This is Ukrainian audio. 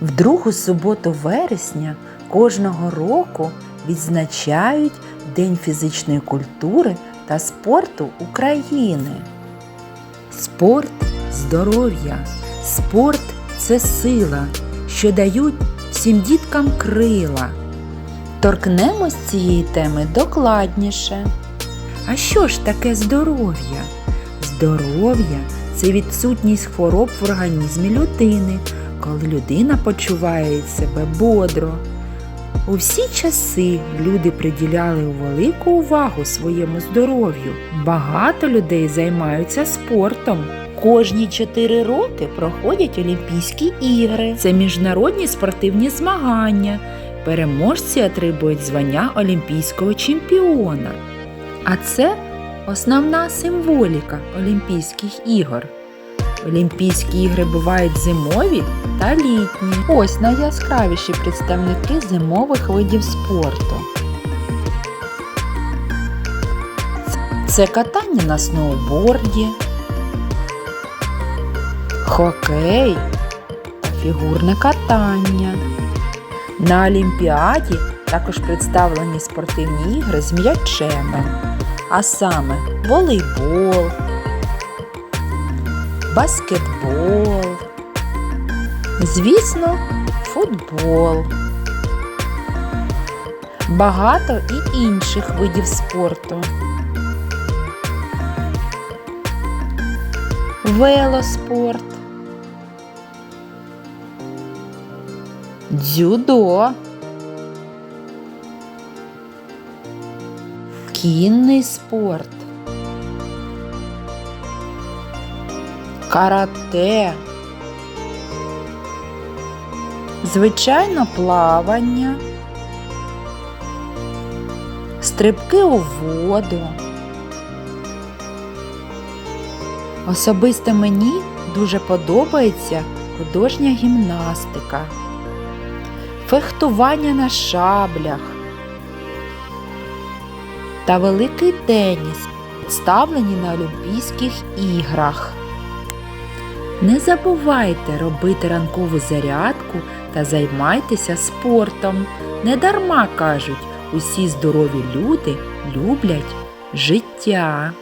В другу суботу вересня кожного року відзначають День фізичної культури та спорту України. Спорт здоров'я, спорт це сила, що дають всім діткам крила. Торкнемось цієї теми докладніше. А що ж таке здоров'я? Здоров'я це відсутність хвороб в організмі людини, коли людина почуває себе бодро. У всі часи люди приділяли велику увагу своєму здоров'ю. Багато людей займаються спортом. Кожні 4 роки проходять Олімпійські ігри. Це міжнародні спортивні змагання. Переможці отримують звання олімпійського чемпіона. А це основна символіка Олімпійських ігор. Олімпійські ігри бувають зимові та літні. Ось найяскравіші представники зимових видів спорту. Це катання на сноуборді, хокей та фігурне катання. На Олімпіаді також представлені спортивні ігри з м'ячем, а саме волейбол, баскетбол, звісно, футбол. Багато і інших видів спорту. Велоспорт. Дзюдо. Кінний спорт. Карате. Звичайно, плавання. Стрибки у воду. Особисто мені дуже подобається художня гімнастика, фехтування на шаблях та великий теніс, представлені на Олімпійських іграх. Не забувайте робити ранкову зарядку та займайтеся спортом. Недарма кажуть, усі здорові люди люблять життя.